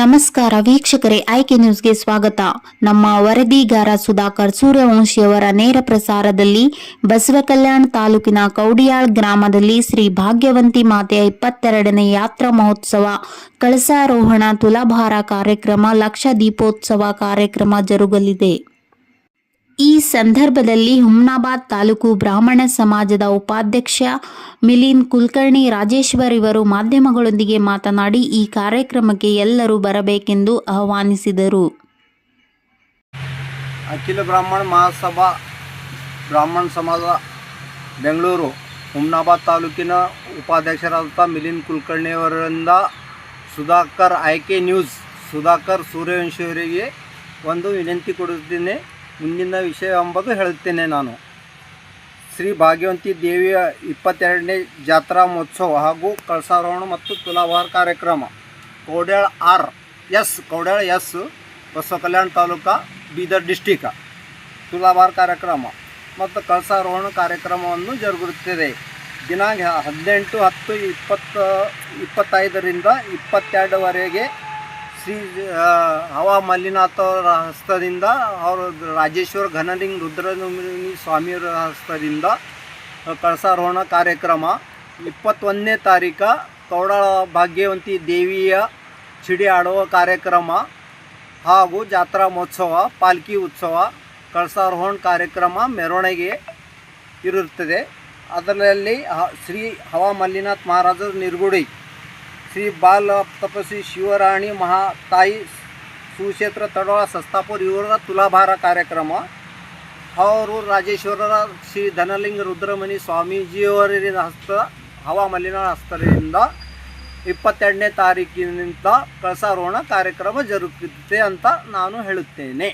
ನಮಸ್ಕಾರ ವೀಕ್ಷಕರೇ, ಆಯ್ಕೆ ನ್ಯೂಸ್ಗೆ ಸ್ವಾಗತ. ನಮ್ಮ ವರದಿಗಾರ ಸುಧಾಕರ್ ಸೂರ್ಯವಂಶಿಯವರ ನೇರ ಪ್ರಸಾರದಲ್ಲಿ ಬಸವ ಕಲ್ಯಾಣ ತಾಲೂಕಿನ ಕೌಡಿಯಾಳ್ ಗ್ರಾಮದಲ್ಲಿ ಶ್ರೀ ಭಾಗ್ಯವಂತಿ ಮಾತೆಯ ಇಪ್ಪತ್ತೆರಡನೇ ಯಾತ್ರಾ ಮಹೋತ್ಸವ, ಕಳಸಾರೋಹಣ, ತುಲಾಭಾರ ಕಾರ್ಯಕ್ರಮ, ಲಕ್ಷ ದೀಪೋತ್ಸವ ಕಾರ್ಯಕ್ರಮ ಜರುಗಲಿದೆ. ಈ ಸಂದರ್ಭದಲ್ಲಿ ಹುಮ್ನಾಬಾದ್ ತಾಲೂಕು ಬ್ರಾಹ್ಮಣ ಸಮಾಜದ ಉಪಾಧ್ಯಕ್ಷ ಮಿಲಿನ್ ಕುಲಕರ್ಣಿ ರಾಜೇಶ್ವರ್ ಇವರು ಮಾಧ್ಯಮಗಳೊಂದಿಗೆ ಮಾತನಾಡಿ ಈ ಕಾರ್ಯಕ್ರಮಕ್ಕೆ ಎಲ್ಲರೂ ಬರಬೇಕೆಂದು ಆಹ್ವಾನಿಸಿದರು. ಅಖಿಲ ಬ್ರಾಹ್ಮಣ ಮಹಾಸಭಾ ಬ್ರಾಹ್ಮಣ ಸಮಾಜ ಬೆಂಗಳೂರು ಹುಮ್ನಾಬಾದ್ ತಾಲೂಕಿನ ಉಪಾಧ್ಯಕ್ಷರಾದಂಥ ಮಿಲಿನ್ ಕುಲಕರ್ಣಿಯವರಿಂದ ಸುಧಾಕರ್ ಆಯ್ಕೆ ನ್ಯೂಸ್ ಸುಧಾಕರ್ ಸೂರ್ಯವಂಶಿಯವರಿಗೆ ಒಂದು ವಿನಂತಿ ಕೊಡುತ್ತೇನೆ ಮುಂದಿನ ವಿಷಯ ಎಂಬುದು ಹೇಳುತ್ತೇನೆ ನಾನು. ಶ್ರೀ ಭಾಗ್ಯವಂತಿ ದೇವಿಯ ಇಪ್ಪತ್ತೆರಡನೇ ಜಾತ್ರಾ ಮಹೋತ್ಸವ ಹಾಗೂ ಕಳಸಾರೋಹಣ ಮತ್ತು ತುಲಾಭಾರ ಕಾರ್ಯಕ್ರಮ. Koudyal R S, Koudyal S Basava Kalyana taluk, Bidar district. ತುಲಾಭಾರ ಕಾರ್ಯಕ್ರಮ ಮತ್ತು ಕಳಸಾರೋಹಣ ಕಾರ್ಯಕ್ರಮವನ್ನು ಜರುಗಿರುತ್ತದೆ ದಿನಾಂಕ ಹದಿನೆಂಟು ಹತ್ತು ಇಪ್ಪತ್ತು, ಇಪ್ಪತ್ತೈದರಿಂದ ಇಪ್ಪತ್ತೆರಡವರೆಗೆ ಶ್ರೀ ಹವಾ ಮಲ್ಲಿನಾಥ್ ಅವರ ಹಸ್ತದಿಂದ, ಅವರು ರಾಜೇಶ್ವರ ಘನಲಿಂಗ ರುದ್ರಮುನಿ ಸ್ವಾಮಿಯವರ ಹಸ್ತದಿಂದ ಕಳಸಾರೋಹಣ ಕಾರ್ಯಕ್ರಮ. ಇಪ್ಪತ್ತೊಂದನೇ ತಾರೀಕು ಕೌಡಾಳ ಭಾಗ್ಯವಂತಿ ದೇವಿಯ ಚಿಡಿ ಆಡುವ ಕಾರ್ಯಕ್ರಮ ಹಾಗೂ ಜಾತ್ರಾ ಮಹೋತ್ಸವ, ಪಾಲ್ಕಿ ಉತ್ಸವ, ಕಳಸಾರೋಹಣ ಕಾರ್ಯಕ್ರಮ ಮೆರವಣಿಗೆ ಇರುತ್ತದೆ. ಅದರಲ್ಲಿ ಶ್ರೀ ಹವಾ ಮಲ್ಲಿನಾಥ್ ಮಹಾರಾಜರ ನಿರ್ಗುಡಿ ಶ್ರೀ ಬಾಲ ತಪಸ್ವಿ ಶಿವರಾಣಿ ಮಹಾ ತಾಯಿ ಸುಕ್ಷೇತ್ರ ತಡೋಳ ಸಸ್ತಾಪುರ್ ಇವರ ತುಲಾಭಾರ ಕಾರ್ಯಕ್ರಮ. ಅವರು ರಾಜೇಶ್ವರರ ಶ್ರೀ ಧನಲಿಂಗ ರುದ್ರಮಣಿ ಸ್ವಾಮೀಜಿಯವರ ಹಸ್ತ, ಹವಾ ಮಲ್ಲಿನ ಹಸ್ತರಿಂದ ಇಪ್ಪತ್ತೆರಡನೇ ತಾರೀಕಿನಿಂದ ಕಳಸಾರೋಹಣ ಕಾರ್ಯಕ್ರಮ ಜರುಗುತ್ತೆ ಅಂತ ನಾನು ಹೇಳುತ್ತೇನೆ.